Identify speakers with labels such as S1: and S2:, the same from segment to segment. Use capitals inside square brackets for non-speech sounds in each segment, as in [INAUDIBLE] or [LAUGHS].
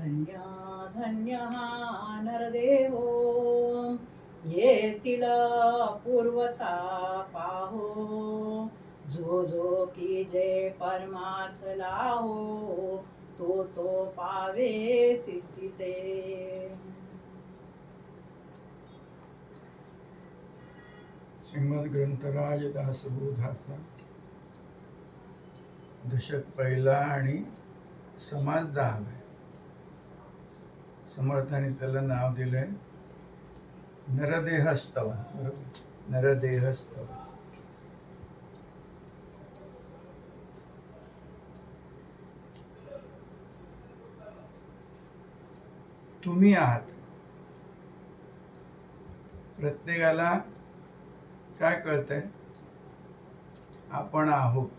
S1: धन्या धन्या हा ये तिला पूर्वता पाहो. जो जो की जय परमार्थ लाहो तो तो पावे सिद्धी ते.
S2: श्रीमद ग्रंथराज दासबोधाचा दशक पहिला आणि समाज दहावा. समर्थाने त्याला नाव दिलंय. नरदेहस्तव. बरोबर नरदेहस्तव. तुम्ही आहात. प्रत्येकाला काय कळतंय? आपण आहोत.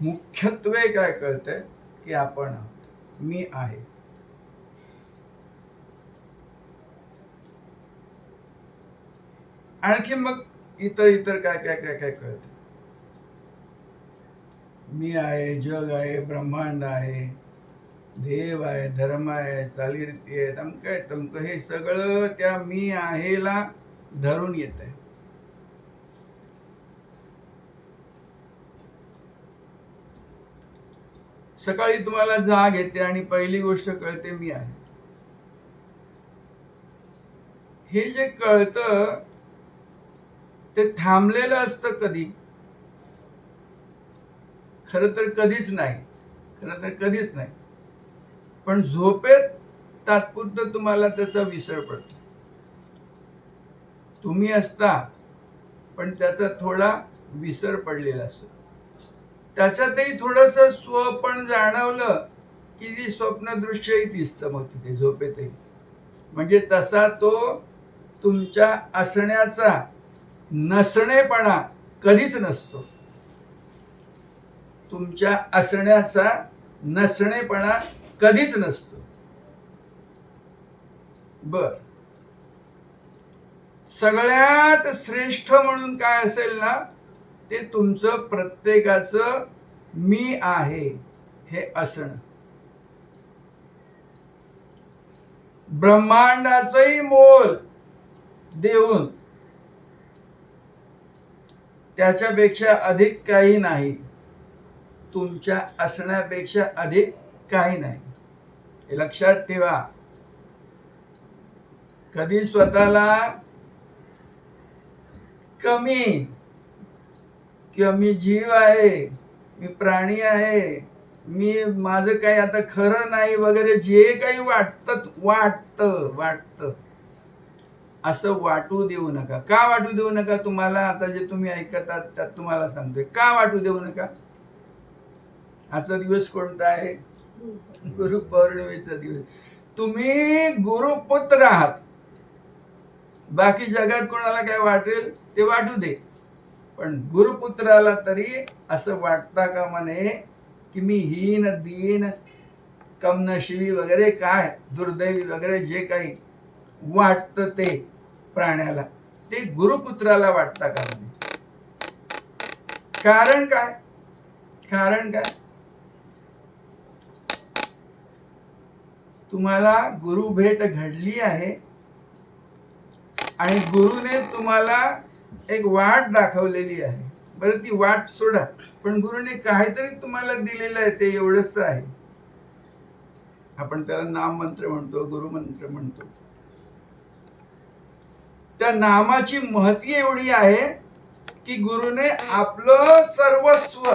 S2: मुख्यत्वे काय कळतंय? की आपण आहोत. मी आहे. आणखी मग इतर इतर काय काय काय काय कळत? मी आहे जग आहे ब्रह्मांड आहे देव आहे धर्म आहे चालीरीती आहे तमक आहे तमक हे सगळं त्या मी आहेला धरून येत आहे सकाळी तुम्हाला जाग येते आणि पहिली गोष्ट कळते मी आहे. हे जे कळतं ते थांबलेलं असतं कधी? खरं तर कधीच नाही. खरं तर कधीच नाही. पण झोपेत तात्पुरतं तुम्हाला त्याचा विसर पडतो. तुम्ही असता पण त्याचा थोडा विसर पडलेला असतो. त्याच्यातही थोडस स्व पण जाणवलं की ती स्वप्नदृश्यही दिसतं मग तिथे झोपेतही. म्हणजे तसा तो तुमच्या असण्याचा नसणेपणा कधीच नसतो. तुमच्या असण्याचा नसणेपणा कधीच नसतो. बर. सगळ्यात श्रेष्ठ म्हणून काय असेल ना ते तुमचं प्रत्येकाचं मी आहे. हे असणं. ब्रह्मांडाचंही मोल देऊन त्याच्यापेक्षा अधिक काही नाही. तुमच्या असण्यापेक्षा अधिक काही नाही. हे लक्षात ठेवा. कधी स्वतःला कमी किंवा मी जीव आहे मी प्राणी आहे मी माझं काही आता खरं नाही वगैरे जे काही वाटतं वाटतं वाटतं. असं वाटू देऊ नका. का वाटू देऊ नका? तुम्हाला आता जे तुम्ही ऐकतात त्यात तुम्हाला सांगतोय. का वाटू देऊ नका? आजचा दिवस कोणता आहे? गुरु पौर्णिमेचा दिवस. तुम्ही गुरुपुत्र आहात. बाकी जगात कोणाला काय वाटेल ते वाटू दे. पण गुरुपुत्राला तरी असं वाटता का म्हणे की मी हीन दीन कमनशिवी वगैरे काय दुर्दैवी वगैरे जे काही वाटतं ते प्राण्याला ते गुरुपुत्राला वाटता का म्हणे? कारण काय? कारण काय? तुम्हाला गुरु भेट घडली आहे आणि गुरुने तुम्हाला एक वाट दाखवलेली आहे. बरं ती वाट सोडा. पण गुरुने काहीतरी तुम्हाला दिलेलं आहे ते एवढंच आहे. आपण त्याला नाम मंत्र म्हणतो गुरुमंत्र म्हणतो. त्या नामाची महती एवढी आहे की गुरुने आपलं सर्वस्व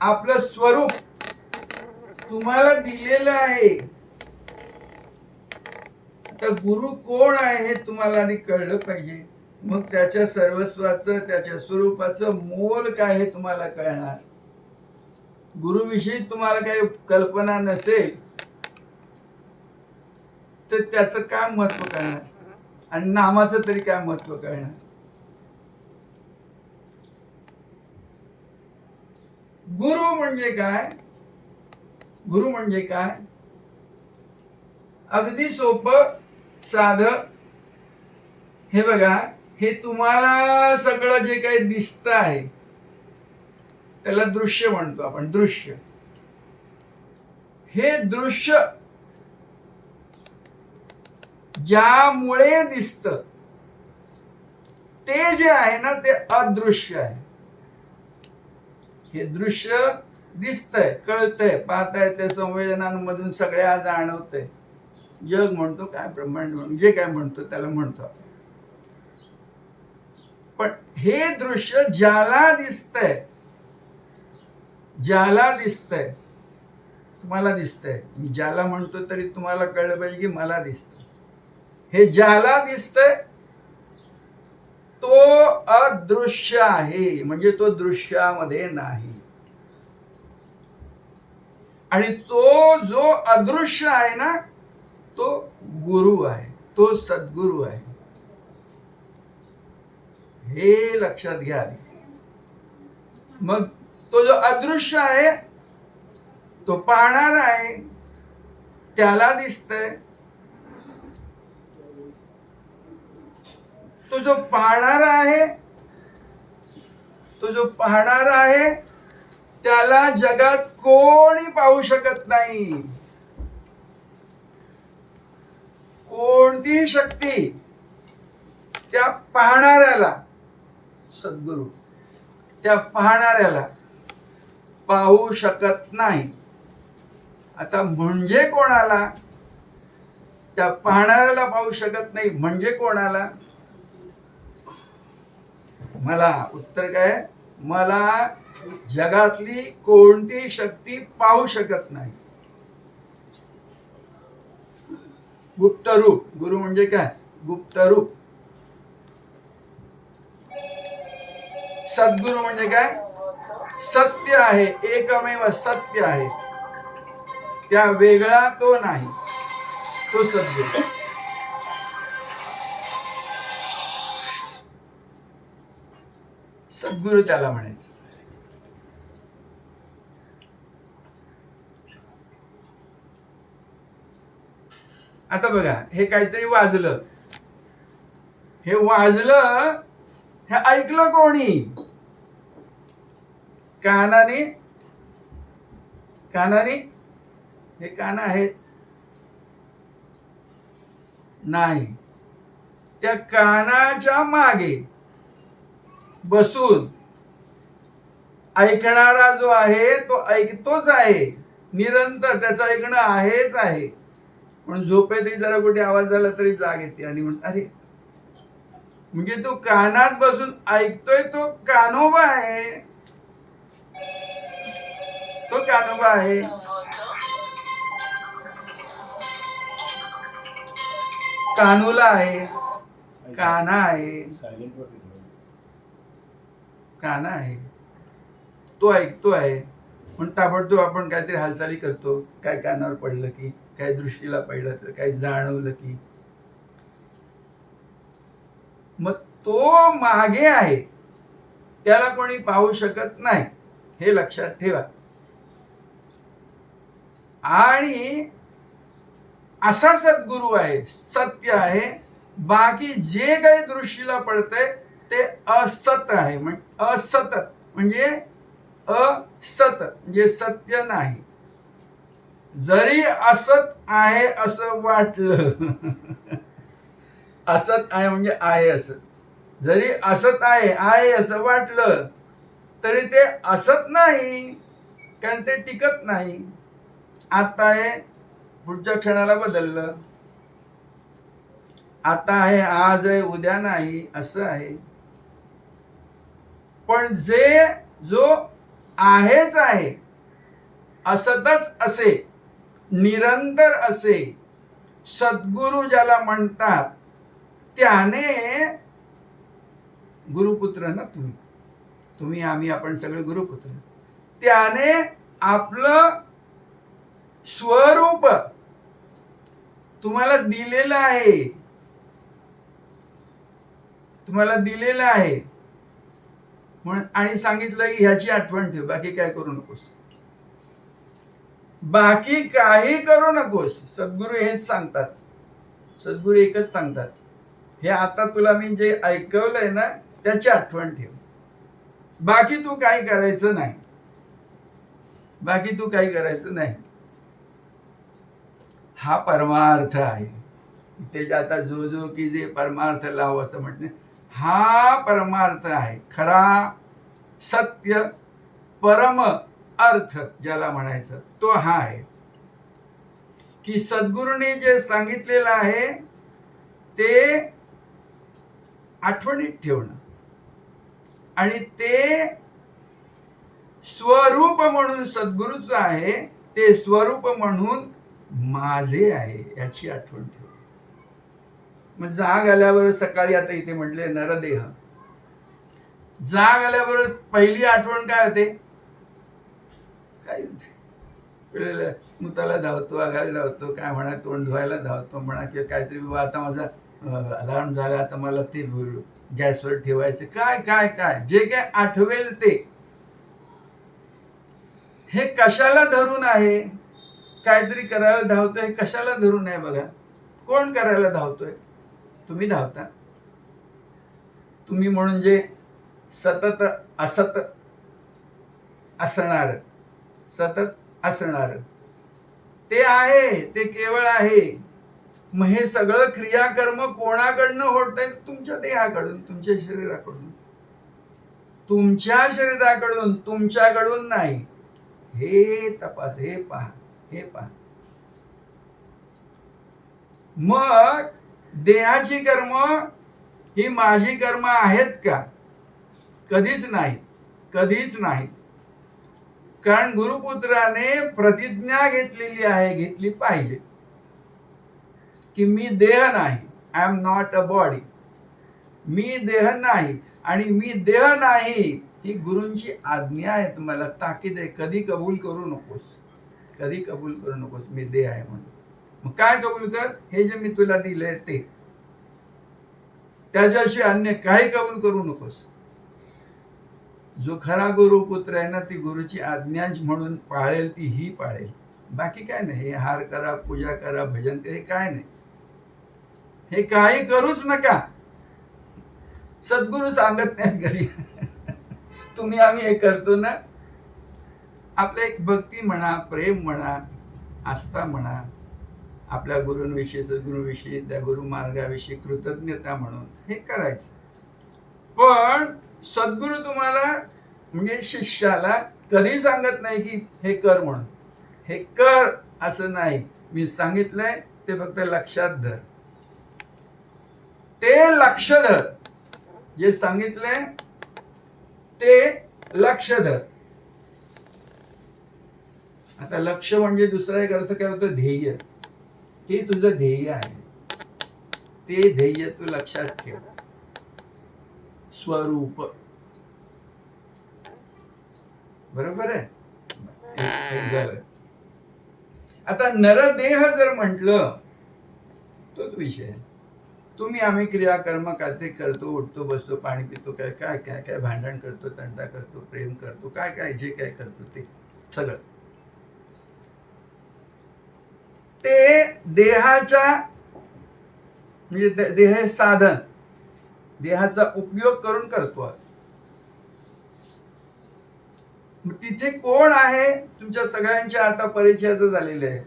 S2: आपलं स्वरूप तुम्हाला दिलेलं आहे. तर गुरु कोण आहे हे तुम्हाला आधी कळलं पाहिजे. मग त्याच्या सर्वस्वाचं त्याच्या स्वरूपाचं मोल काय हे तुम्हाला कळणार? गुरुविषयी तुम्हाला काही कल्पना नसेल तर त्याचं काय महत्त्व कळणार? आणि नामाचं तरी काय महत्त्व कळणार? गुरु म्हणजे काय? गुरु म्हणजे काय? अगदी सोपं साध. हे बघा हे तुम्हाला सगळं जे काही दिसत आहे त्याला दृश्य म्हणतो आपण दृश्य. हे दृश्य ज्यामुळे दिसत ते जे आहे ना ते अदृश्य आहे. हे दृश्य दिसतंय कळतंय पाहताय ते संवेदनांमधून सगळ्या जाणवतंय. जग म्हणतो काय ब्रह्मांड म्हणतो जे काय म्हणतो त्याला म्हणतो आपण. पण हे दृश्य ज्याला दिसतंय ज्याला दिसतंय तुम्हाला दिसतंय. मी ज्याला म्हणतो तरी तुम्हाला कळलं पाहिजे की मला दिसत हे ज्याला दिसतंय तो अदृश्य आहे. म्हणजे तो दृश्यामध्ये नाही. आणि तो जो अदृश्य आहे ना तो गुरु आहे. तो सद्गुरु आहे. हे लक्षात घ्या मग तो जो अदृश्य आहे तो पाहणार आहे त्याला दिसतंय. तो जो पाहणार आहे तो जो पाहणार आहे त्याला जगात कोणी पाहू शकत नाही. कोणतीही शक्ती त्या पाहणाऱ्याला सद्गुरु. त्या पाहणाऱ्याला पाहू शकत नाही. आता म्हणजे कोणाला? त्या पाहणाऱ्याला पाहू शकत नाही. म्हणजे कोणाला? मला उत्तर काय? मला जगातली कोणती शक्ती पाहू शकत नाही. गुप्तरूप. गुरु म्हणजे काय? गुप्तरूप. सद्गुरु म्हणजे काय? सत्य आहे एकमेव सत्य आहे. त्या वेगळा तो नाही तो सद्गुरु. सद्गुरु त्याला म्हणायचं. आता बघा हे काहीतरी वाजलं. हे वाजलं हे ऐकलं कोणी? कानाने कानाने हे कान आहेत. नाही. त्या कानाच्या मागे बसून ऐकणारा जो आहे तो ऐकतोच आहे. निरंतर त्याचं ऐकणं आहेच आहे. पण झोपेतही जरा कुठे आवाज झाला तरी जाग येते आणि म्हणत अरे म्हणजे तो कानात बसून ऐकतोय तो कानोबा आहे. तो कानोबा आहे कानोला आहे काना आहे काना आहे तो ऐकतो आहे पण ताबडतोब आपण काहीतरी हालचाली करतो. काय कानावर पडलं की काय दृष्टीला पडलं तर काय जाणवलं की. मग तो मागे आहे. त्याला कोणी पाहू शकत नाही. हे लक्षात ठेवा. आणि असा सद्गुरू आहे सत्य आहे बाकी जे काही दृष्टीला पडतंय ते असत आहे. असत म्हणजे असत म्हणजे सत्य नाही. जरी असत आहे असं वाटलं [LAUGHS] असत आहे म्हणजे आहे असत जरी असत आहे आहे असं वाटलं तरी ते असत नाही कारण ते टिकत नाही. आता आहे पुढच्या क्षणाला बदललं. आता आहे आज आहे उद्या नाही असं आहे. पण जे जो आहेच आहे असतच असे निरंतर असे सद्गुरु ज्याला म्हणतात त्याने गुरुपुत्र ना तुम्ही. तुम्ही आम्ही आपण सगळे गुरुपुत्र. त्याने आपलं स्वरूप. तुम्हाला दिलेलं आहे. तुम्हाला दिलेलं आहे. म्हणून आणि सांगितलं की ह्याची आठवण ठेव बाकी काय करू नकोस. बाकी काही करू नकोस. सद्गुरू हेच सांगतात. सद्गुरू एकच सांगतात. हे आता तुला मी जे ऐकवलंय ना त्याची आठवण ठेव. बाकी तू काही करायचं नाही. बाकी तू काही करायचं नाही. हा परमार्थ आहे. ते जे आता जो जो की जे परमार्थ लाव असं म्हटलं हा परमार्थ आहे. खरा सत्य परम अर्थ ज्याला म्हणायचं तो हा आहे. की सद्गुरूने जे सांगितलेलं आहे ते आठवणीत ठेवणं. आणि ते स्वरूप म्हणून सद्गुरूचं आहे ते स्वरूप म्हणून माझे आहे याची आठवण ठेव. मग जाग आल्यावर सकाळी आता इथे म्हटले नरदेह. जाग आल्यावर पहिली आठवण काय होते? काय होते? वेळेला मुताला धावतो आघायला धावतो काय म्हणा तोंड धुवायला धावतो म्हणा किंवा काहीतरी बाबा आता माझा अलार्म झाला आता मला ते गॅसवर ठेवायचं. काय काय काय? जे काय आठवेल ते. हे कशाला धरून आहे? काहीतरी करायला धावतोय कशाला धरून आहे बघा. कोण करायला धावतोय? तुम्ही धावता. तुम्ही म्हणून जे सतत असत असणार सतत असणार ते आहे ते केवळ आहे. मग हे सगळं क्रियाकर्म कोणाकडनं होत आहे तुमच्या देहाकडून तुमच्या शरीराकडून. तुमच्या शरीराकडून तुमच्याकडून नाही. हे तपास हे पहा. हे पहा. मग देहाची कर्म ही माझी कर्म आहेत का? कधीच नाही. कधीच नाही. कारण गुरुपुत्राने प्रतिज्ञा घेतलेली आहे घेतली पाहिजे. की मी देह नाही. I am not a body मी देह नाही. आणि मी देह नाही ही गुरूंची आज्ञा आहे. तुम्हाला ताकीद आहे. कधी कबूल करू नकोस. कधी कबूल करू नकोस मी दे आहे म्हणून. मग काय कबूल कर? हे जे मी तुला दिलंय ते. त्याच्याशी अन्य काही कबूल करू नकोस. जो खरा गुरुपुत्र आहे ना ती गुरुची आज्ञाच म्हणून पाळेल ती ही पाळेल. बाकी काय नाही हे हार करा पूजा करा भजन करा हे काय नाही. हे काही करूच नका. सद्गुरू सांगत नाहीत कधी तुम्ही आम्ही हे करतो ना आपलं एक भक्ती म्हणा प्रेम म्हणा आस्था म्हणा आपल्या गुरूंविषयी सद्गुरूविषयी त्या गुरुमार्गाविषयी कृतज्ञता म्हणून हे करायचं. पण सद्गुरू तुम्हाला म्हणजे शिष्याला कधी सांगत नाही की हे कर म्हणून. हे कर असं नाही. मी सांगितलंय ते फक्त लक्षात धर. ते लक्ष धर. जे सांगितलंय ते लक्ष धर. आता लक्ष म्हणजे दुसरा एक अर्थ काय होतं? ध्येय. ते तुझं ध्येय आहे. ते ध्येय तू लक्षात ठेव. स्वरूप. बरोबर आहे? झालं. आता नरदेह जर म्हटलं तोच विषय तुम्ही आम्ही क्रियाकर्म काय ते करतो उठतो बसतो पाणी पितो काय काय काय काय भांडण करतो तंटा करतो प्रेम करतो काय काय जे काय करतो ते सगळं. ते देहाच्या म्हणजे देह हे साधन. देहाचा उपयोग करून करतो तिथे कोण आहे? तुमच्या सगळ्यांच्या आता परिचयाचं झालेलं आहे.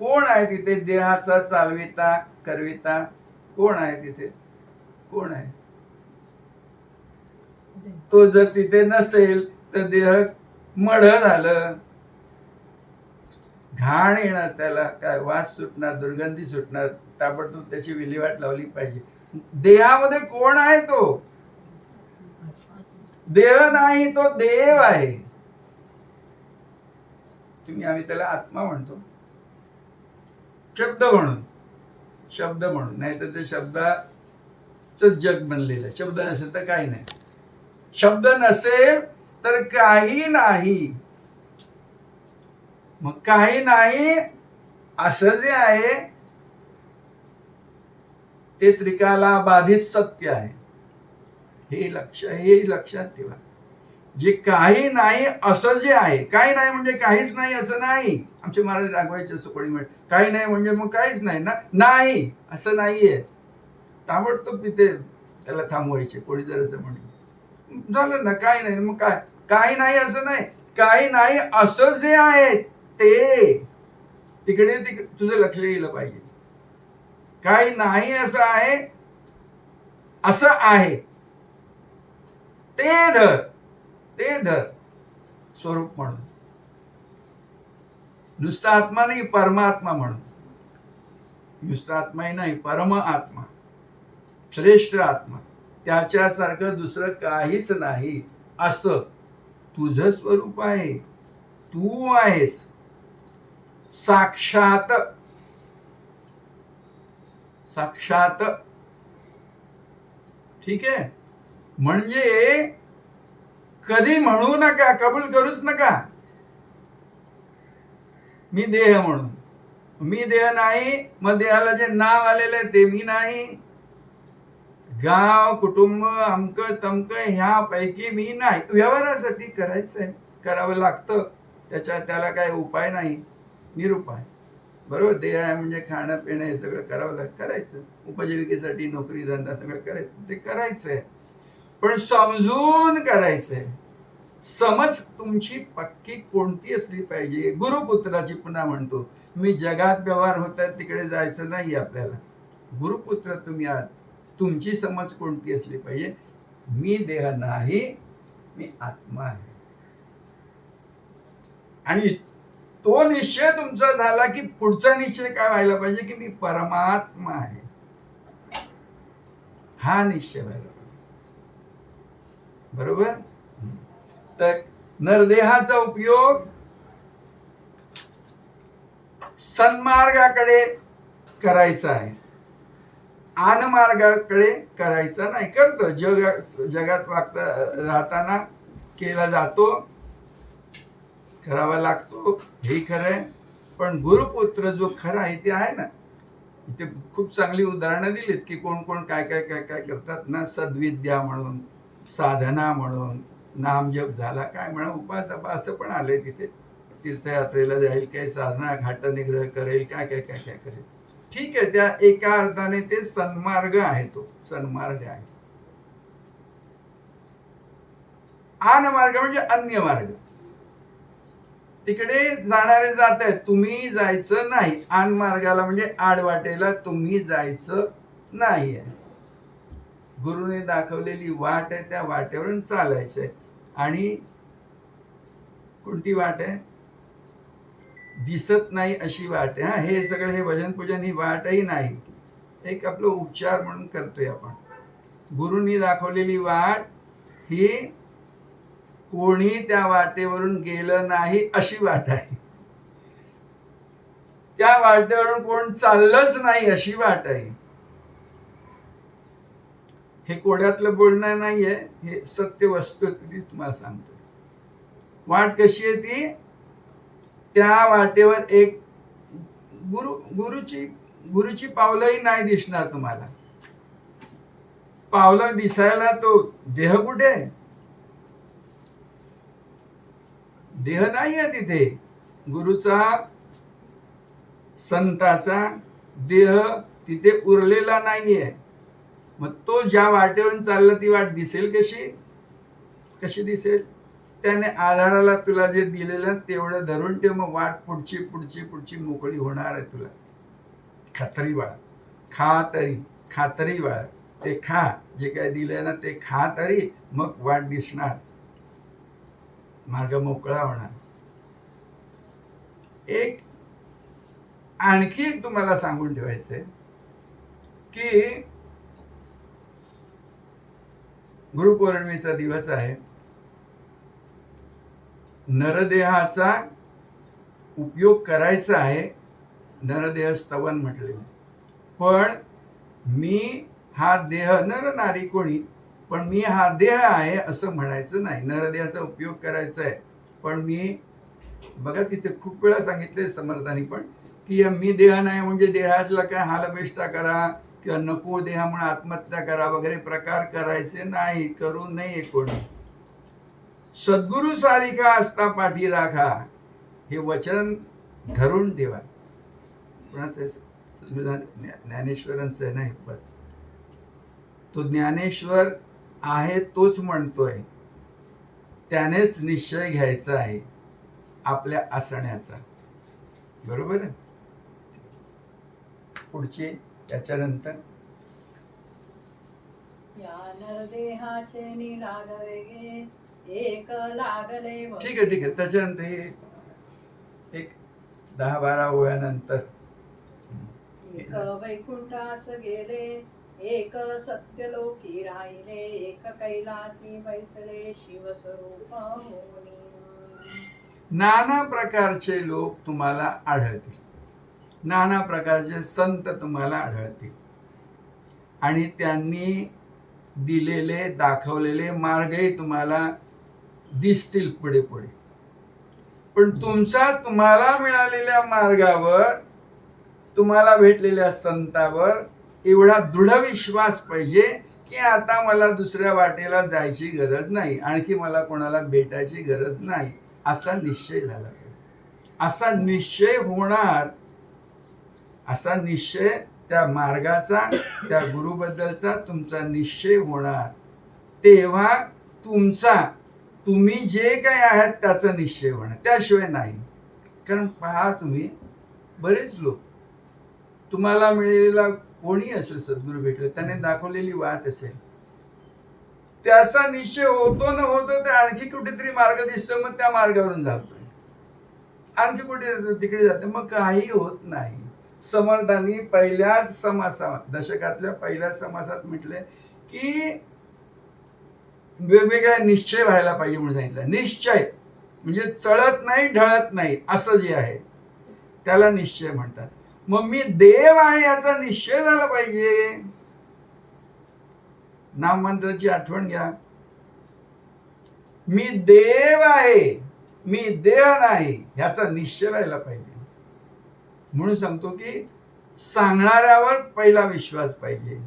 S2: कोण आहे तिथे? देहाचा चालविता करविता? कोण आहे तिथे? कोण आहे? तो जर तिथे नसेल तर देह मढ झालं. घाण येणार त्याला काय वास सुटणार दुर्गंधी सुटणार ताबडतोब त्याची विल्हेवाट लावली पाहिजे. देहामध्ये कोण आहे तो? देह नाही तो देव आहे. तुम्ही आम्ही त्याला आत्मा म्हणतो. शब्द म्हणून शब्द म्हणून. नाही तर ते शब्दाच जग बनलेलं आहे. शब्द नसेल तर काही नाही. शब्द नसेल तर काही नाही. मग काही नाही असं जे आहे ते त्रिकाला बाधित सत्य आहे. हे लक्ष हे लक्षात ठेवा. जे काही नाही असं जे आहे काही नाही म्हणजे काहीच नाही असं नाही. आमचे महाराज रागवायचे असं कोणी म्हणजे काही नाही म्हणजे मग काहीच नाही ना? नाही असं नाहीये. ताबडतोब तिथे त्याला थांबवायचे कोणी जर असं म्हटलं झालं ना काही नाही मग काय? काही नाही असं नाही. काही नाही असं जे आहे ते तिकडे तिक- तुझं लक्ष गेलं पाहिजे. काही नाही असं आहे असं आहे. ते धर ते धर स्वरूप म्हणून. नुसता आत्मा नाही परमात्मा म्हणून. नुसता आत्माही नाही परम आत्मा. श्रेष्ठ आत्मा. त्याच्यासारखं दुसरं काहीच नाही. असं तुझं स्वरूप आहे. तू आहेस. साक्षात. साक्षात. ठीक आहे. म्हणजे कधी म्हणू नका कबूल करूच नका. मी देह म्हणून. मी देह नाही मग देहाला जे नाव आलेलं आहे ते मी नाही. गाव कुटुंब अमक तमक ह्यापैकी मी नाही. व्यवहारासाठी करायचंय. करावं लागतं. त्याच्या त्याला काही उपाय नाही. निरुपाय बरोबर? देह आहे म्हणजे खाणं पिणं हे सगळं करावं लागतं करायचं. उपजीविकेसाठी नोकरी धंदा सगळं करायचं. ते करायचंय. पण समजून करायचंय. समज तुमची पक्की कोणती असली पाहिजे? गुरुपुत्राची पुन्हा म्हणतो मी जगात व्यवहार होतात तिकडे जायचं नाही आपल्याला. गुरुपुत्र तुम्ही आहात. तुमची समज कोणती असली पाहिजे? मी देह नाही मी आत्मा आहे. आणि तो निश्चय तुमचा झाला की पुढचा निश्चय काय व्हायला पाहिजे की मी परमात्मा आहे. हा निश्चय व्हायला पाहिजे. बरोबर? तर नरदेहाचा उपयोग सन्मार्गाकडे करायचा आहे. आनमार्गाकडे करायचा नाही. करतो. जग जगात वागता राहताना केला जातो. करावा लागतो हेही खरं आहे. पण गुरुपुत्र जो खरा आहे ते आहे ना. इथे खूप चांगली उदाहरणं दिलीत की कोण कोण काय काय काय काय करतात ना सद्विद्या म्हणून साधना म्हणून नामजप झाला काय म्हणा उपासपा असं पण आलंय तिथे. तीर्थयात्रेला जाईल काही साधना घाट निग्रह करेल काय काय काय काय करेल. ठीक आहे त्या एका अर्थाने ते सन्मार्ग आहे तो सन्मार्ग आहे. आन मार्ग म्हणजे अन्य मार्ग. तिकडे जाणारे जात आहेत. तुम्ही जायचं नाही. आन मार्गाला म्हणजे आडवाटेला तुम्ही जायचं नाही आहे गुरुने दाखवलेली वाट आहे त्या वाटेवरून चालायचंय. आणि कोणती वाट आहे? दिसत नाही अशी वाट आहे. हा हे सगळं हे भजन पूजन ही वाटही नाही. एक आपलं उपचार म्हणून करतोय आपण. गुरुनी दाखवलेली वाट ही कोणी त्या वाटेवरून गेलं नाही अशी वाट आहे. त्या वाटेवरून कोण चाललंच नाही अशी वाट आहे. हे कोड्यातलं बोलणं नाहीये हे सत्य वस्तू तुम्हाला सांगतो वाट कशी आहे ती? त्या वाटेवर एक गुरु गुरुची गुरुची पावलंही नाही दिसणार तुम्हाला. पावलं दिसायला तो देह कुठे आहे? देह नाही आहे तिथे. गुरुचा संताचा देह तिथे उरलेला नाहीये. मग तो ज्या वाटेवरून चालला ती वाट दिसेल कशी? कशी दिसेल? त्याने आधाराला तुला जे दिलेलं तेवढं धरून ठेव. मग वाट पुढची पुढची पुढची मोकळी होणार आहे तुला. खात्री बाळा. खा तरी. खात्री बाळा. ते खा. जे काय दिलंय ना ते खा तरी. मग वाट दिसणार. मार्ग मोकळा होणार. एक आणखी एक तुम्हाला सांगून ठेवायचंय की गुरुपौर्णिमेचा दिवस आहे. नरदेहाचा उपयोग करायचा आहे. नरदेह स्तवन म्हटले पण मी हा देह नर नारी कोणी पण मी हा देह आहे असं म्हणायचं नाही. नरदेहाचा उपयोग करायचा आहे. पण मी बघा तिथे खूप वेळा सांगितले समर्थांनी पण की मी देह नाही म्हणजे देहातला काय हालबेष्टा करा किंवा नको देहामुळे म्हणून आत्महत्या करा वगैरे प्रकार करायचे नाही करू नये कोणी. सद्गुरु सारिका असता पाठी राखा. हे वचन धरून ठेवा. कोणाचं आहे? ज्ञानेश्वरांचं आहे ना हे पद. तो ज्ञानेश्वर आहे तोच म्हणतोय. त्यानेच निश्चय घ्यायचा आहे आपल्या असण्याचा. बरोबर आहे? पुढची त्याच्यानंतर?
S1: या नरदेहाचे एक लागले
S2: ठीक आहे ठीक आहे. त्याच्यानंतर हे एक दहा बारा ओव्यानंतर.
S1: एक वैकुंठास गेले एक सत्यलोकी राहिले एक कैलासी बैसले शिवस्वरूप
S2: नाना प्रकारचे लोक तुम्हाला आढळतील. नाना प्रकारचे संत तुम्हाला आढळतील. आणि त्यांनी दिलेले दाखवलेले मार्गही तुम्हाला दिसतील पुढे पुढे. पण तुमचा तुम्हाला मिळालेल्या मार्गावर तुम्हाला भेटलेल्या संतावर एवढा दृढ विश्वास पाहिजे की आता मला दुसऱ्या वाटेला जायची गरज नाही. आणखी मला कोणाला भेटायची गरज नाही. असा निश्चय झाला. असा निश्चय होणार असा निश्चय त्या मार्गाचा त्या गुरुबद्दलचा तुमचा निश्चय होणार. तेव्हा तुमचा तुम्ही जे काही आहात त्याचा निश्चय होणार. त्याशिवाय नाही. कारण पहा तुम्ही बरेच लोक तुम्हाला मिळालेला कोणी असेल सद्गुरू भेटले त्याने दाखवलेली वाट असेल. त्याचा निश्चय होतो न होतो ते आणखी कुठेतरी मार्ग दिसतो मग त्या मार्गावरून जातोय. आणखी कुठे तिकडे जाते मग काही होत नाही. समर्थांनी पहिल्या समासात दशकातल्या पहिल्या समासात म्हटले की वेगवेगळ्या निश्चय व्हायला पाहिजे म्हणून सांगितलं. निश्चय म्हणजे चळत नाही ढळत नाही असं जे आहे त्याला निश्चय म्हणतात. मग मी देव आहे याचा निश्चय झाला पाहिजे. नाममंत्राची आठवण घ्या. मी देव आहे मी देह नाही ह्याचा निश्चय व्हायला पाहिजे. म्हणून सांगतो की सांगणाऱ्यावर पहिला विश्वास पाहिजे.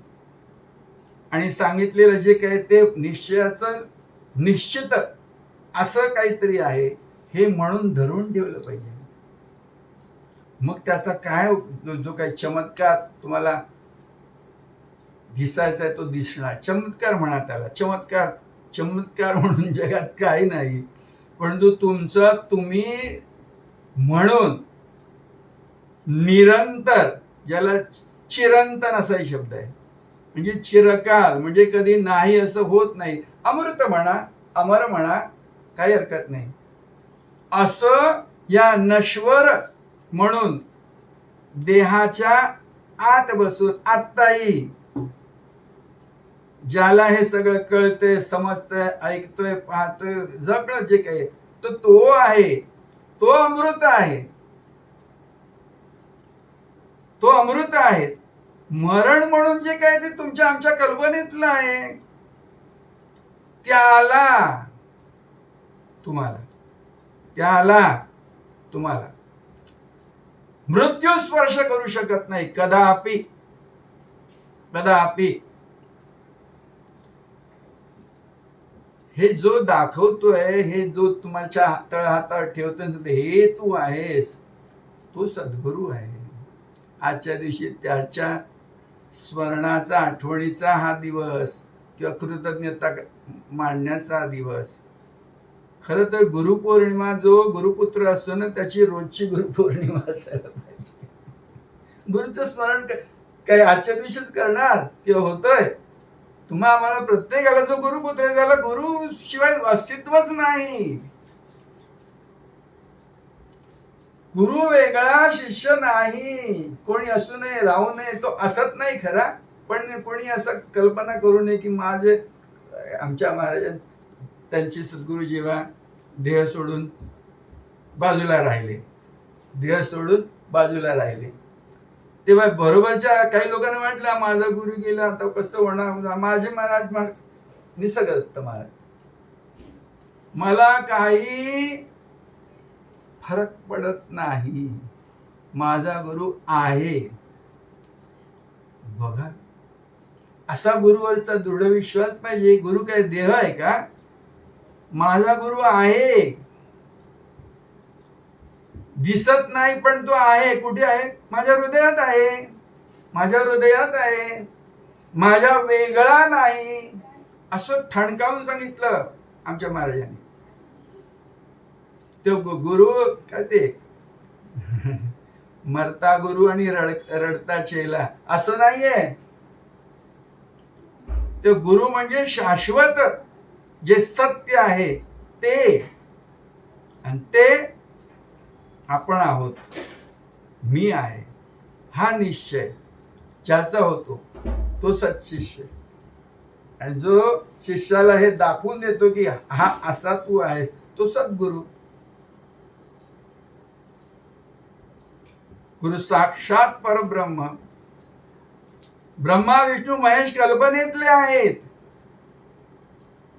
S2: आणि सांगितलेलं जे काही ते निश्चयाचं निश्चित असं काहीतरी आहे हे म्हणून धरून ठेवलं पाहिजे. मग त्याचा काय जो जो काही चमत्कार तुम्हाला दिसायचा आहे तो दिसणार. चमत्कार म्हणा त्याला. चमत्कार चमत्कार म्हणून जगात काही नाही. परंतु तुमचं तुम्ही म्हणून निरंतर ज्याला चिरंतन असाही शब्द आहे. म्हणजे चिरकाल म्हणजे कधी नाही असं होत नाही. अमृत म्हणा अमर म्हणा काही हरकत नाही. असं या नश्वर म्हणून देहाच्या आत बसून आत्ताही ज्याला हे सगळं कळतंय समजतंय ऐकतोय पाहतोय जगणं जे काही तर तो आहे. तो अमृत आहे. तो अमृत आहे. मरण म्हणून जे काय ते तुमच्या आमच्या कल्पनेतलं आहे. त्याला तुम्हाला. त्याला तुम्हाला. मृत्यू स्पर्श करू शकत नाही. कदापि कदापि. हे जो दाखवतोय हे जो तुमच्या तळहातात ठेवतोय हे तू आहेस. तो सद्गुरू आहे. आजच्या दिवशी त्याच्या स्मरणाचा आठवणीचा हा दिवस किंवा कृतज्ञता मांडण्याचा दिवस. खरं तर गुरुपौर्णिमा जो गुरुपुत्र असतो ना त्याची रोजची गुरुपौर्णिमा असायला पाहिजे. गुरुचं स्मरण काही आजच्या दिवशीच करणार किंवा होतंय. तुम्हा आम्हाला प्रत्येकाला जो गुरुपुत्र आहे त्याला गुरु शिवाय अस्तित्वच नाही. गुरु वेगळा शिष्य नाही. कोणी असू नये राहू नये तो असत नाही खरा. पण कोणी असं कल्पना करू नये की माझे आमच्या महाराजांनी त्यांची सद्गुरू जेव्हा देह सोडून बाजूला राहिले देह सोडून बाजूला राहिले तेव्हा बरोबरच्या काही लोकांना वाटलं माझा गुरु गेला आता कसं होणार? माझे महाराज महाराज निसर्गदत्त महाराज. मला काही फरक पडत नाही. माझा गुरु आहे. बघा असा गुरुवरचा दृढ विश्वास पाहिजे. गुरु काय देह आहे का? माझा गुरु आहे. दिसत नाही पण तो आहे. कुठे आहे? माझ्या हृदयात आहे. माझ्या हृदयात आहे. माझ्या वेगळा नाही. असं ठणकावून सांगितलं आमच्या महाराजांनी. तो गुरु काय ते? [LAUGHS] मरता गुरु आणि रड रडता चेला. असं नाहीये. ते गुरु म्हणजे शाश्वत जे सत्य आहे ते आणि ते आपण आहोत. मी आहे. हा निश्चय. ज्याचा होतो तो सत्शिष्य आणि जो शिष्याला हे दाखवून देतो की हा असा तू आहेस तो सद्गुरु. गुरु साक्षात परब्रह्म. ब्रह्मा विष्णू महेश कल्पनेतले आहेत.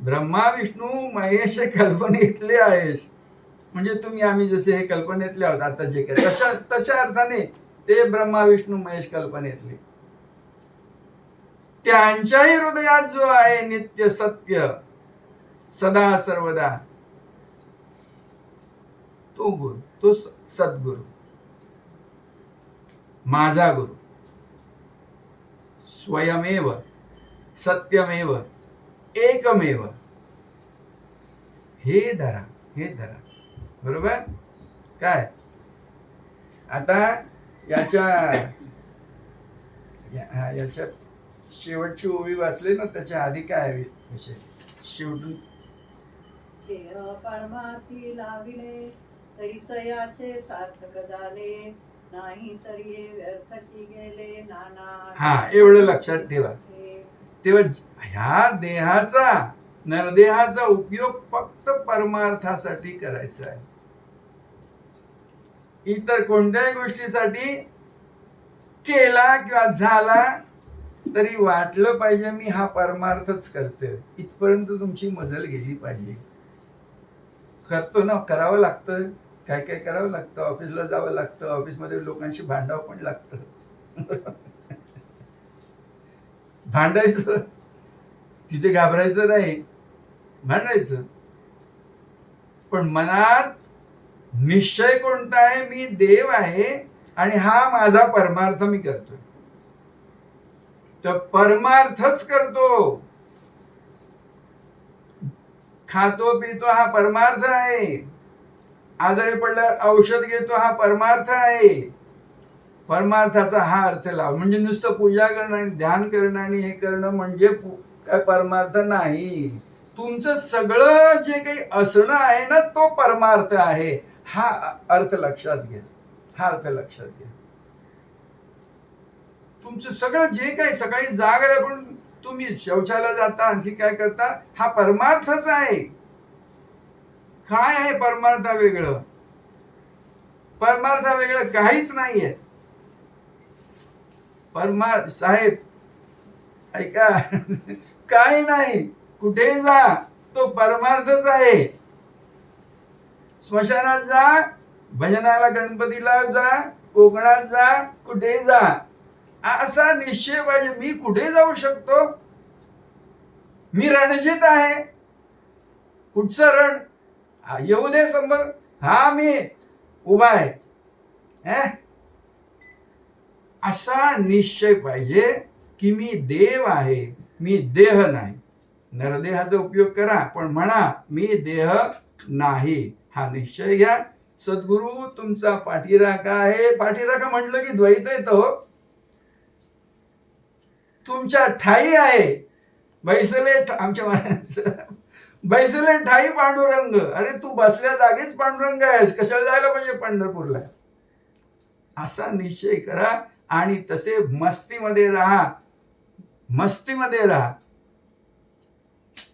S2: ब्रह्मा विष्णू महेश हे कल्पनेतले आहेस. म्हणजे तुम्ही आम्ही जसे हे कल्पनेतले आहोत आता जे काही तशा तशा अर्थाने ते ब्रह्मा विष्णू महेश कल्पनेतले. त्यांच्याही हृदयात जो आहे नित्य सत्य सदा सर्वदा तो गुरु तो सद्गुरु माझा गुरु स्वयमेव सत्यमेव एकमेव हे धरा हे धरा. बरोबर? काय? आता याच्या या- हा, याच्या शेवटची ओवी वाचली ना त्याच्या आधी काय विषय? शेवटून.
S1: परमार्थी लाविले तरीच याचे सार्थक झाले नाही तरी व्यर्थची गेले नाना.
S2: हा, एवढं लक्षात ठेवा. तेव्हा ह्या देहाचा नरदेहाचा उपयोग फक्त परमार्थासाठी करायचा आहे. इतर कोणत्याही गोष्टीसाठी केला किंवा झाला तरी वाटलं पाहिजे मी हा परमार्थच करतोय. इथपर्यंत तुमची मजल गेली पाहिजे. करतो ना करावं लागतं. काय काय करावं लागतं? ऑफिसला जावं लागतं. ऑफिसमध्ये लोकांशी भांडावं पण लागतं. [LAUGHS] भांडायचं तिथे घाबरायचं नाही. म्हणायचं. पण मनात निश्चय कोणता आहे? मी देव आहे आणि हा माझा परमार्थ मी करतोय. तर परमार्थच करतो. खातो पितो हा परमार्थ आहे. आजारी पडल्यावर औषध घेतो हा परमार्थ आहे. परमार्थाचा हा अर्थ लाव. म्हणजे नुसतं पूजा करणं आणि ध्यान करणं आणि हे करणं म्हणजे काय परमार्थ नाही. तुमचं सगळं जे काही असणं आहे ना तो परमार्थ आहे. हा अर्थ लक्षात घ्या. हा अर्थ लक्षात घ्या. तुमचं सगळं जे काही सकाळी जाग आल्या पण तुम्ही शौचाला जाता आणखी काय करता हा परमार्थच आहे. काय आहे परमार्थ वेगळं? परमार्थ वेगळं काहीच नाहीये. परमार्थ साहेब ऐका. [LAUGHS] काही नाही. कुठे जा तो परमार्थच आहे. स्मशानात जा भजनाला गणपतीला जा कोकणात जा कुठेही जा. असा निश्चय पाहिजे. मी कुठे जाऊ शकतो? मी रणजित आहे. कुठचं रण? येऊ दे समोर हा मी उभा आहे. हे? असा निश्चय पाहिजे की मी देव आहे. मी देह नाही. नरदेहाचा उपयोग करा पण म्हणा मी देह नाही. हा निश्चय घ्या. सद्गुरु तुमचा पाठीराखा आहे. पाठीराखा म्हटलं की द्वैत येतो हो. तुमच्या ठाई आहे. बैसले आमच्या महाराजांचं बैसले ठाई पांडुरंग. अरे तू बसल्या जागीच पांडुरंग आहेस. कशाला जायला पाहिजे पंढरपूरला? असा निश्चय करा आणि तसे मस्तीमध्ये राहा. मस्तीमध्ये राहा.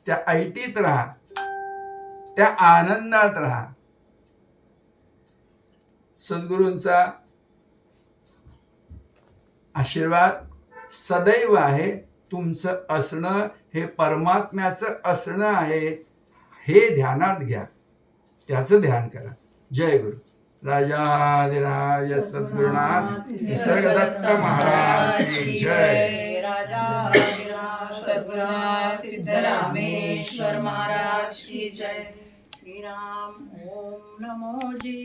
S2: त्या ऐटीत राहा. त्या आनंदात राहा. सद्गुरूंचा आशीर्वाद सदैव आहे. तुमचं असणं हे परमात्म्याचं असणं आहे. हे ध्यानात घ्या. त्याचं ध्यान करा. जय गुरु. राजाधिराज सद्गुरुनाथ निसर्गदत्त महाराज जय.
S1: राजा सद्गुरुनाथ सिद्धरामेश्वर महाराज की जय. श्रीराम ओम नमो जी.